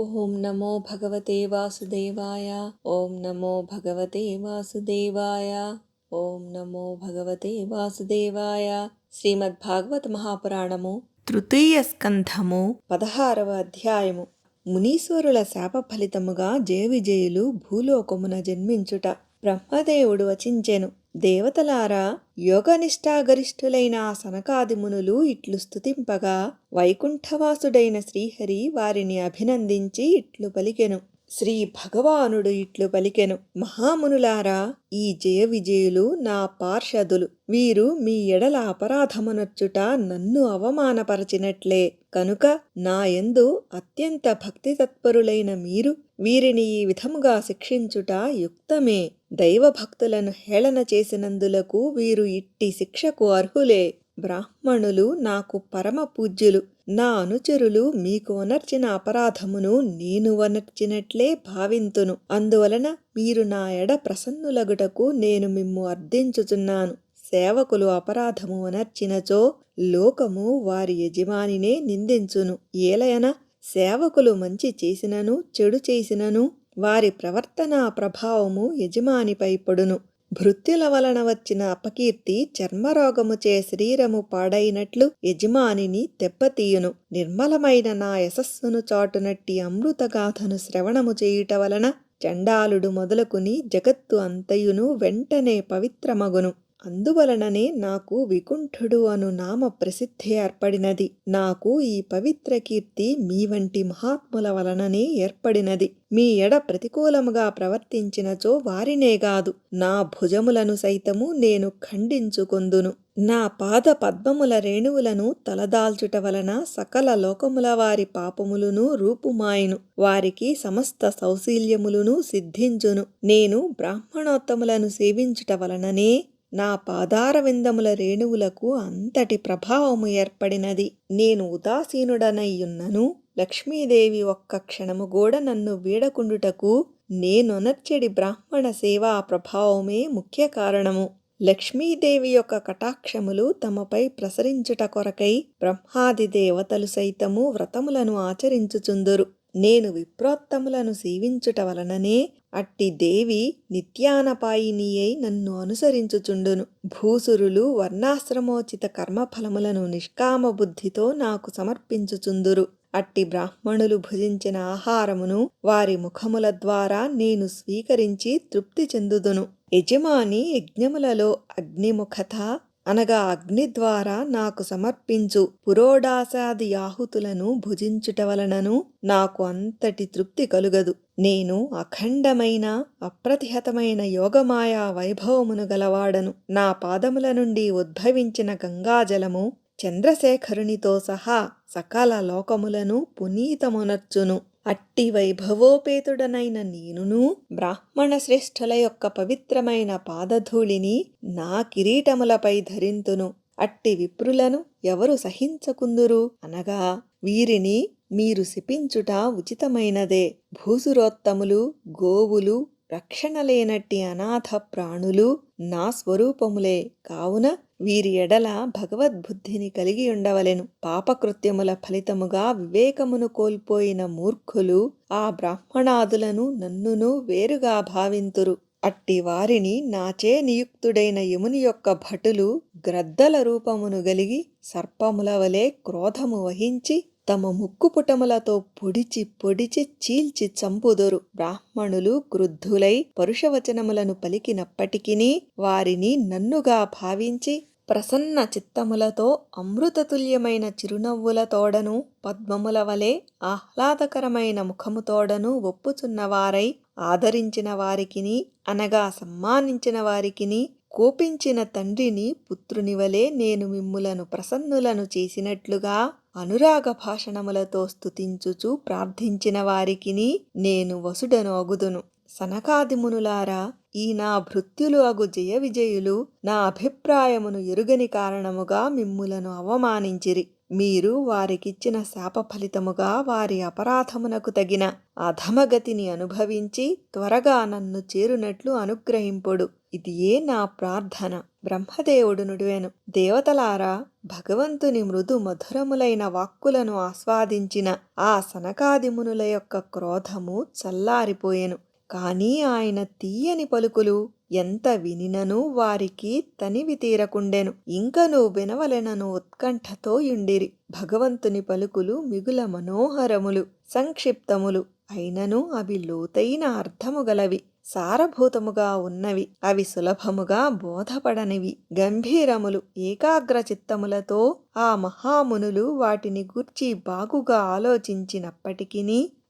ఓం నమో భగవతే వాసుదేవాయ ఓం నమో భగవతే వాసుదేవాయ ఓం నమో భగవతే వాసుదేవాయ. శ్రీమద్ భాగవత మహాపురాణము తృతీయ స్కంధము పదహారవ అధ్యాయము. మునీశ్వరుల శాప ఫలితముగా జయ విజయులు భూలోకమున జన్మించుట. బ్రహ్మదేవుడు వచించెను. దేవతలారా యోగనిష్టాగరిష్ఠులైన సనకాది మునులు ఇట్లు స్థుతింపగా వైకుంఠవాసుడైన శ్రీహరి వారిని అభినందించి ఇట్లు పలికెను. శ్రీ భగవానుడు ఇట్లు పలికెను. మహామునులారా ఈ జయ విజయులు నా పార్షదులు. వీరు మీ ఎడల అపరాధమునొచ్చుట నన్ను అవమానపరచినట్లే. కనుక నా యందు అత్యంత భక్తి తత్పరులైన మీరు వీరిని ఈ విధముగా శిక్షించుట యుక్తమే. దైవభక్తులను హేళన చేసినందులకు వీరు ఇట్టి శిక్షకు అర్హులే. బ్రాహ్మణులు నాకు పరమ పూజ్యులు. నా అనుచరులు మీకు వనర్చిన అపరాధమును నేను వనర్చినట్లే భావింతును. అందువలన మీరు నా ఎడ ప్రసన్నులగుటకు నేను మిమ్ము అర్థించుచున్నాను. సేవకులు అపరాధము వనర్చినచో లోకము వారి యజమానినే నిందించును. ఏలయన సేవకులు మంచి చేసినను చెడు చేసినను వారి ప్రవర్తన ప్రభావము యజమానిపై పడును. భృత్యుల వలన వచ్చిన అపకీర్తి చర్మరోగముచే శరీరము పాడైనట్లు యజమానిని దెబ్బతీయును. నిర్మలమైన నా యశస్సును చాటునట్టి అమృతగాథను శ్రవణము చేయుట వలన చండాలుడు మొదలుకుని జగత్తు అంతయును వెంటనే పవిత్రమగును. అందువలననే నాకు వికుంఠుడు అను నామ ప్రసిద్ధి ఏర్పడినది. నాకు ఈ పవిత్ర కీర్తి మీ వంటి మహాత్ముల వలననే ఏర్పడినది. మీ ఎడ ప్రతికూలముగా ప్రవర్తించినచో వారినే కాదు నా భుజములను సైతము నేను ఖండించుకొందును. నా పాద పద్మముల రేణువులను తలదాల్చుట వలన సకల లోకముల వారి పాపములను రూపుమాయును. వారికి సమస్త సౌశీల్యములను సిద్ధించును. నేను బ్రాహ్మణోత్తములను సేవించుట వలననే నా పాదార విందముల రేణువులకు అంతటి ప్రభావము ఏర్పడినది. నేను ఉదాసీనుడనయ్యున్నను. లక్ష్మీదేవి ఒక్క క్షణము కూడా నన్ను వీడకుండుటకు నేనొనర్చడి బ్రాహ్మణ సేవా ప్రభావమే ముఖ్య కారణము. లక్ష్మీదేవి యొక్క కటాక్షములు తమపై ప్రసరించుట కొరకై బ్రహ్మాది దేవతలు సైతము వ్రతములను ఆచరించుచుందురు. నేను విప్రోత్తములను సేవించుట వలననే అట్టి దేవి నిత్యానపాయిని అయి నన్ను అనుసరించుచుండును. భూసురులు వర్ణాశ్రమోచిత కర్మఫలములను నిష్కామ బుద్ధితో నాకు సమర్పించుచుందురు. అట్టి బ్రాహ్మణులు భుజించిన ఆహారమును వారి ముఖముల ద్వారా నేను స్వీకరించి తృప్తి చెందుదును. యజమాని యజ్ఞములలో అగ్నిముఖత అనగా అగ్ని ద్వారా నాకు సమర్పించు పురోడాసాది ఆహుతులను భుజించుట వలనను నాకు అంతటి తృప్తి కలుగదు. నేను అఖండమైన అప్రతిహతమైన యోగమాయా వైభవమును గలవాడను. నా పాదముల నుండి ఉద్భవించిన గంగాజలము చంద్రశేఖరునితో సహా సకల లోకములను పునీతమునర్చును. అట్టి వైభవోపేతుడనైన నేనును బ్రాహ్మణ శ్రేష్ఠుల యొక్క పవిత్రమైన పాదధూళిని నా కిరీటములపై ధరింతును. అట్టి విప్రులను ఎవరు సహించకుందురు? అనగా వీరిని మీరు శిపించుట ఉచితమైనదే. భూసురోత్తములు గోవులు రక్షణ లేనట్టి అనాథ ప్రాణులు నా స్వరూపములే. కావున వీరి ఎడల భగవద్బుద్ధిని కలిగి ఉండవలెను. పాపకృత్యముల ఫలితముగా వివేకమును కోల్పోయిన మూర్ఖులు ఆ బ్రాహ్మణాదులను నన్నును వేరుగా భావింతురు. అట్టి వారిని నాచే నియుక్తుడైన యముని యొక్క భటులు గ్రద్దల రూపమును గలిగి సర్పముల వలె క్రోధము వహించి తమ ముక్కుపుటములతో పొడిచి పొడిచి చీల్చి చంపుదొరు. బ్రాహ్మణులు క్రుద్ధులై పరుషవచనములను పలికినప్పటికీ వారిని నన్నుగా భావించి ప్రసన్న చిత్తములతో అమృతతుల్యమైన చిరునవ్వులతోడను పద్మముల వలె ఆహ్లాదకరమైన ముఖముతోడను ఒప్పుచున్నవారై ఆదరించిన వారికిని అనగా సమ్మానించిన వారికిని కోపించిన తండ్రిని పుత్రుని వలె నేను మిమ్ములను ప్రసన్నులను చేసినట్లుగా అనురాగ భాషణములతో స్థుతించుచు ప్రార్థించిన వారికిని నేను వసుడను అగుదును. సనకాదిమునులారా ఈ నా భృత్యులు అగు జయ విజయులు నా అభిప్రాయమును ఎరుగని కారణముగా మిమ్ములను అవమానించిరి. మీరు వారికిచ్చిన శాప ఫలితముగా వారి అపరాధమునకు తగిన అధమగతిని అనుభవించి త్వరగా నన్ను చేరునట్లు అనుగ్రహింపుడు. ఇది ఏ నా ప్రార్థన. బ్రహ్మదేవుడు నుడివెను. దేవతలారా భగవంతుని మృదు మధురములైన వాక్కులను ఆస్వాదించిన ఆ సనకాదిమునుల యొక్క క్రోధము చల్లారిపోయెను. కానీ ఆయన తీయని పలుకులు ఎంత వినినను వారికి తనివి తీరకుండెను. ఇంకను వినవలెనను ఉత్కంఠతో యుండిరి. భగవంతుని పలుకులు మిగుల మనోహరములు సంక్షిప్తములు అయినను అవి లోతైన అర్థము గలవి. సారభూతముగా ఉన్నవి. అవి సులభముగా బోధపడనివి. గంభీరములు ఏకాగ్ర చిత్తములతో ఆ మహామునులు వాటిని గూర్చి బాగుగా ఆలోచించినప్పటికీ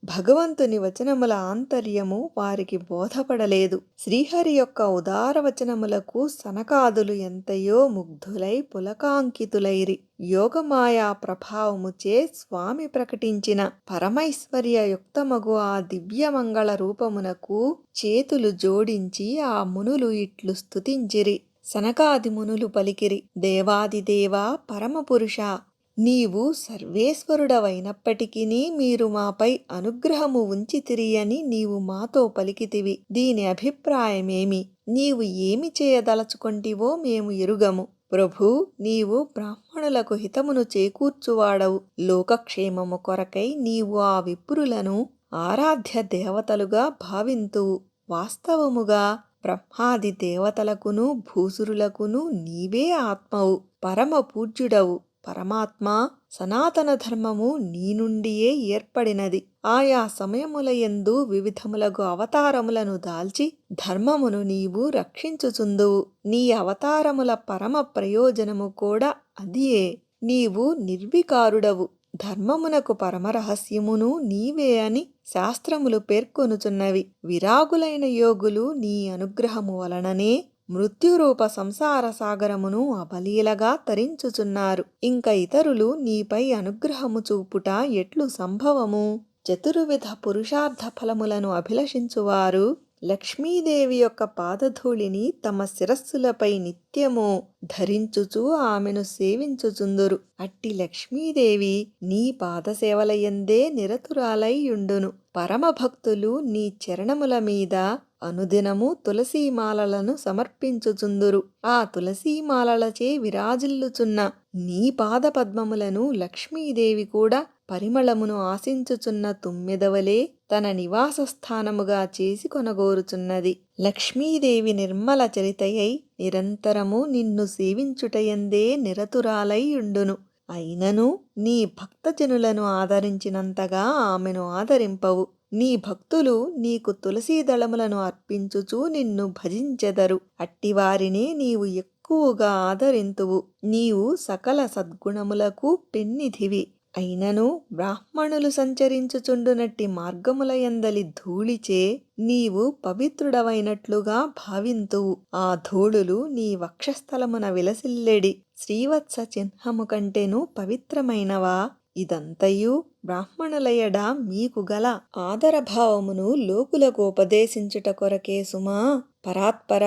భగవంతుని వచనముల ఆంతర్యము వారికి బోధపడలేదు. శ్రీహరి యొక్క ఉదార వచనములకు సనకాదులు ఎంతయో ముగ్ధులై పులకాంకితులైరి. యోగమాయా ప్రభావముచే స్వామి ప్రకటించిన పరమైశ్వర్య యుక్తమగు ఆ దివ్యమంగళ రూపమునకు చేతులు జోడించి ఆ మునులు ఇట్లు స్తుతించిరి. సనకాది మునులు పలికిరి. దేవాదిదేవా పరమపురుష నీవు సర్వేశ్వరుడవైనప్పటికీ మీరు మాపై అనుగ్రహము ఉంచితిరియని నీవు మాతో పలికితివి. దీని అభిప్రాయమేమి? నీవు ఏమి చేయదలచుకొంటివో మేము ఎరుగము. ప్రభు నీవు బ్రాహ్మణులకు హితమును చేకూర్చువాడవు. లోకక్షేమము కొరకై నీవు ఆ విప్రులను ఆరాధ్య దేవతలుగా భావింతువు వాస్తవముగా బ్రహ్మాది దేవతలకును భూసురులకును నీవే ఆత్మవు పరమ పూజ్యుడవు. పరమాత్మ సనాతన ధర్మము నీ నుండియే ఏర్పడినది. ఆయా సమయముల యందు వివిధములగు అవతారములను దాల్చి ధర్మమును నీవు రక్షించుచుందువు. నీ అవతారముల పరమ ప్రయోజనము కూడా అదియే. నీవు నిర్వికారుడవు. ధర్మమునకు పరమరహస్యమును నీవే అని శాస్త్రములు పేర్కొనుచున్నవి. విరాగులైన యోగులు నీ అనుగ్రహము వలననే మృత్యురూప సంసార సాగరమును అబలీలగా తరించుచున్నారు. ఇంక ఇతరులు నీపై అనుగ్రహము చూపుట ఎట్లు సంభవము? చతుర్విధ పురుషార్థ ఫలములను అభిలషించువారు. లక్ష్మీదేవి యొక్క పాదధూళిని తమ శిరస్సులపై నిత్యము ధరించుచు ఆమెను సేవించుచుందురు. అట్టి లక్ష్మీదేవి నీ పాదసేవలయందే నిరతురాలైయుండును పరమభక్తులు నీ చరణముల మీద అనుదినము తులసీమాలలను సమర్పించుచుందురు. ఆ తులసీమాలలచే విరాజిల్లుచున్న నీ పాదపద్మములను లక్ష్మీదేవి కూడా పరిమళమును ఆశించుచున్న తుమ్మెదవలే తన నివాస స్థానముగా చేసి కొనగోరుచున్నది. లక్ష్మీదేవి నిర్మల చరితయై నిరంతరము నిన్ను సేవించుటయందే నిరతురాలై అయినను నీ భక్తజనులను ఆదరించినంతగా ఆమెను ఆదరింపవు. నీ భక్తులు నీకు తులసీ దళములను అర్పించుచూ నిన్ను భజించెదరు. అట్టివారినే నీవు ఎక్కువగా ఆదరింతువు. నీవు సకల సద్గుణములకు పెన్నిధివి. అయినను బ్రాహ్మణులు సంచరించుచుండునట్టి మార్గములయందలి ధూళిచే నీవు పవిత్రుడవైనట్లుగా భావింతువు. ఆ ధూళులు నీ వక్షస్థలమున విలసిల్లెడి. శ్రీవత్స చిహ్నము కంటేను పవిత్రమైనవా? ఇదంతయు బ్రాహ్మణులయడా మీకు గల ఆదరభావమును లోకులకు ఉపదేశించుట కొరకే సుమా. పరాత్పర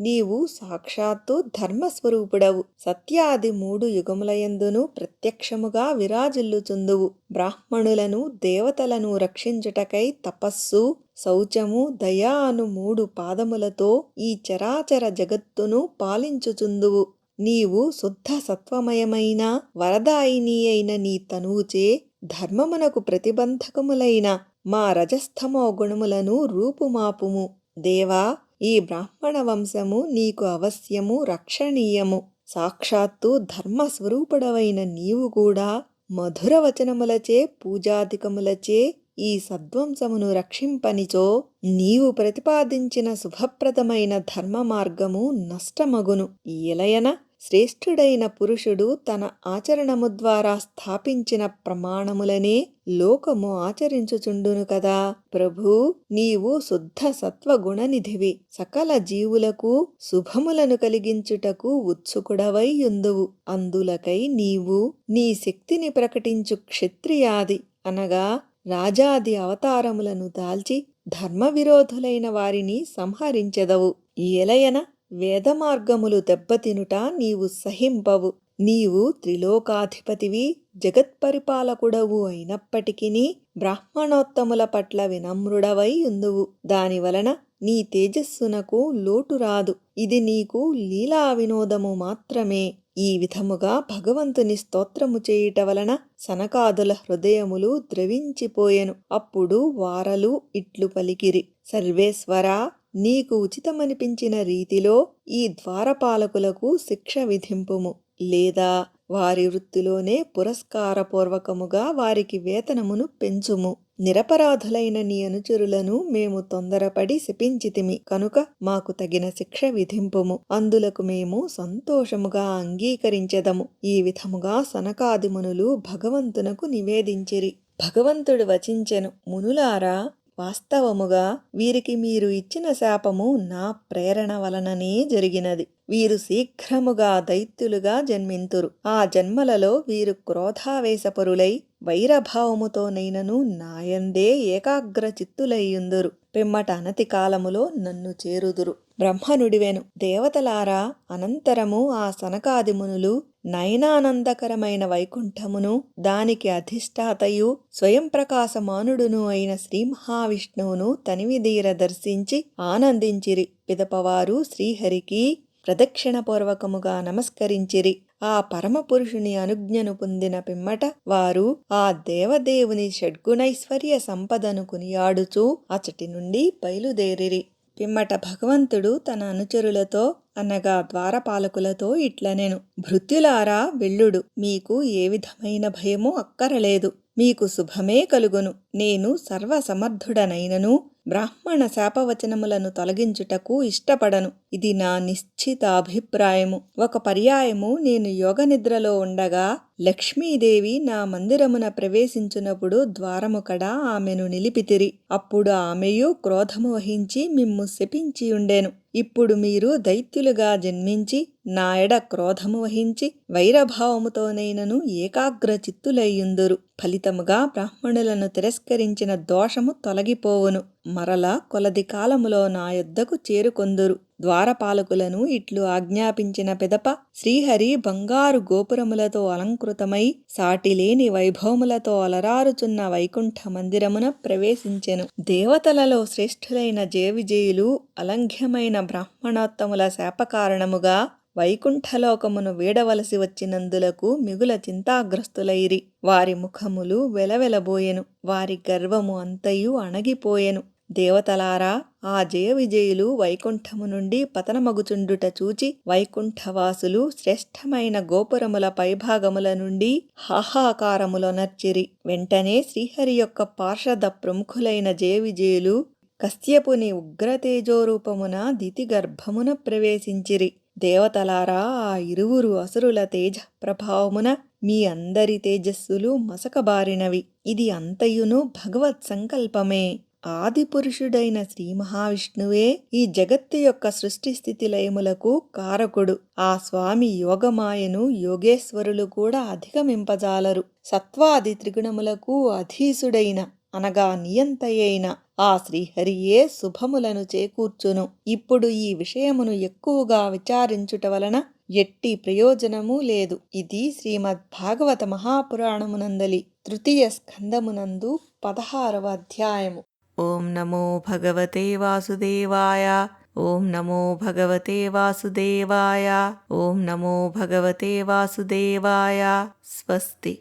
నీవు సాక్షాత్తు ధర్మస్వరూపుడవు. సత్యాది మూడు యుగములయందును ప్రత్యక్షముగా విరాజిల్లుచుందువు. బ్రాహ్మణులను దేవతలను రక్షించుటకై తపస్సు శౌచము దయా అను మూడు పాదములతో ఈ చరాచర జగత్తును పాలించుచుందువు. నీవు శుద్ధ సత్వమయమైన వరదాయిని అయిన నీ తనువుచే ధర్మమునకు ప్రతిబంధకములైన మా రజస్థమో గుణములను రూపుమాపుము. దేవా ఈ బ్రాహ్మణ వంశము నీకు అవశ్యము రక్షణీయము. సాక్షాత్తు ధర్మస్వరూపుడవైన నీవు కూడా మధుర వచనములచే పూజాధికములచే ఈ సద్వంశమును రక్షింపనిచో నీవు ప్రతిపాదించిన శుభప్రదమైన ధర్మ మార్గము నష్టమగును. ఇలయన శ్రేష్ఠుడైన పురుషుడు తన ఆచరణము ద్వారా స్థాపించిన ప్రమాణములనే లోకము ఆచరించుచుండును కదా. ప్రభూ నీవు శుద్ధ సత్వగుణనిధివి. సకల జీవులకు శుభములను కలిగించుటకు ఉత్సుకుడవై యుందువు. అందులకై నీవు నీ శక్తిని ప్రకటించు క్షత్రియాది అనగా రాజాది అవతారములను దాల్చి ధర్మ విరోధులైన వారిని సంహరించెదవు. ఏలయన వేదమార్గములు దెబ్బతినుట నీవు సహింపవు. నీవు త్రిలోకాధిపతివి జగత్పరిపాలకుడవు అయినప్పటికీ బ్రాహ్మణోత్తముల పట్ల వినమ్రుడవై ఉందువు. దానివలన నీ తేజస్సునకు లోటు రాదు. ఇది నీకు లీలా వినోదము మాత్రమే. ఈ విధముగా భగవంతుని స్తోత్రము చేయుట వలన సనకాదుల హృదయములు ద్రవించిపోయెను. అప్పుడు వారలు ఇట్లు పలికిరి. సర్వేశ్వరా నీకు ఉచితమనిపించిన రీతిలో ఈ ద్వారపాలకులకు శిక్ష విధింపుము. లేదా వారి వృత్తిలోనే పురస్కారపూర్వకముగా వారికి వేతనమును పెంచుము. నిరపరాధులైన నీ అనుచరులను మేము తొందరపడి శపించితిమి. కనుక మాకు తగిన శిక్ష విధింపుము. అందులకు మేము సంతోషముగా అంగీకరించెదము. ఈ విధముగా సనకాదిమునులు భగవంతునకు నివేదించిరి. భగవంతుడు వచించెను. మునులారా వాస్తవముగా వీరికి మీరు ఇచ్చిన శాపము నా ప్రేరణ వలననే జరిగినది. వీరు శీఘ్రముగా దైత్యులుగా జన్మింతురు. ఆ జన్మలలో వీరు క్రోధావేశపరులై వైరభావముతోనైనను నాయందే ఏకాగ్ర చిత్తులయ్యుందురు పిమ్మట అనతి కాలములో నన్ను చేరుదురు. బ్రహ్మనుడివెను దేవతలారా అనంతరము ఆ సనకాదిమునులు నయనానందకరమైన వైకుంఠమును దానికి అధిష్టాతయు స్వయం ప్రకాశమానుడును అయిన శ్రీ మహావిష్ణువును తనివిదీర దర్శించి ఆనందించిరి. పిదపవారు శ్రీహరికి ప్రదక్షిణపూర్వకముగా నమస్కరించిరి. ఆ పరమపురుషుని అనుజ్ఞను పొందిన పిమ్మట వారు ఆ దేవదేవుని షడ్గుణైశ్వర్య సంపదను కొనియాడుచూ అచటి నుండి బయలుదేరిరి. పిమ్మట భగవంతుడు తన అనుచరులతో అనగా ద్వారపాలకులతో ఇట్లనెను భృత్యులారా వెళ్ళుడు. మీకు ఏ విధమైన భయమూ అక్కరలేదు. మీకు శుభమే కలుగును. నేను సర్వసమర్థుడనైనను బ్రాహ్మణ శాపవచనములను తొలగించుటకు ఇష్టపడను. ఇది నా నిశ్చిత అభిప్రాయము. ఒక పర్యాయము నేను యోగనిద్రలో ఉండగా లక్ష్మీదేవి నా మందిరమున ప్రవేశించునప్పుడు ద్వారము కడ ఆమెను నిలిపితిరి. అప్పుడు ఆమెయు క్రోధము వహించి మిమ్ము శపించి ఉండేను. ఇప్పుడు మీరు దైత్యులుగా జన్మించి నా ఎడ క్రోధము వహించి వైరభావముతోనైనను ఏకాగ్ర చిత్తులయ్యుందురు ఫలితముగా బ్రాహ్మణులను తిరస్కరించిన దోషము తొలగిపోవును. మరల కొలది కాలములో నా యొద్దకు చేరుకొందురు. ద్వారపాలకులను ఇట్లు ఆజ్ఞాపించిన పిదప శ్రీహరి బంగారు గోపురములతో అలంకృతమై సాటిలేని వైభవములతో అలరారుచున్న వైకుంఠ మందిరమున ప్రవేశించెను. దేవతలలో శ్రేష్ఠులైన జయవిజయులు అలంఘ్యమైన బ్రాహ్మణోత్తముల శాపకారణముగా వైకుంఠలోకమును వీడవలసి వచ్చినందులకు మిగుల చింతాగ్రస్తులైరి. వారి ముఖములు వెలవెలబోయెను వారి గర్వము అంతయు అణగిపోయెను. దేవతలారా ఆ జయ విజయులు వైకుంఠము నుండి పతనమగుచుండుట చూచి వైకుంఠవాసులు శ్రేష్టమైన గోపురముల పైభాగముల నుండి హాహాకారములొనర్చిరి వెంటనే శ్రీహరి యొక్క పార్షద ప్రముఖులైన జయ విజయులు కశ్యపుని ఉగ్రతేజోరూపమున దితిగర్భమున ప్రవేశించిరి. దేవతలారా ఆ ఇరువురు అసురుల తేజ ప్రభావమున మీ అందరి తేజస్సులు మసకబారినవి. ఇది అంతయును భగవత్ సంకల్పమే. ఆదిపురుషుడైన శ్రీ మహావిష్ణువే ఈ జగత్తు యొక్క సృష్టి స్థితి లయములకు కారకుడు. ఆ స్వామి యోగమాయను యోగేశ్వరులు కూడా అధిగమింపజాలరు. సత్వాది త్రిగుణములకు అధీసుడైన అనగా నియంతయైన ఆ శ్రీహరియే శుభములను చేకూర్చును. ఇప్పుడు ఈ విషయమును ఎక్కువగా విచారించుట వలన ఎట్టి ప్రయోజనము లేదు. ఇది శ్రీమద్ భాగవత మహాపురాణమునందలి తృతీయ స్కందమునందు పదహారవ అధ్యాయము. ఓం నమో భగవతే వాసుదేవాయ. ఓం నమో భగవతే వాసుదేవాయ. ఓం నమో భగవతే వాసుదేవాయ. స్వస్తి.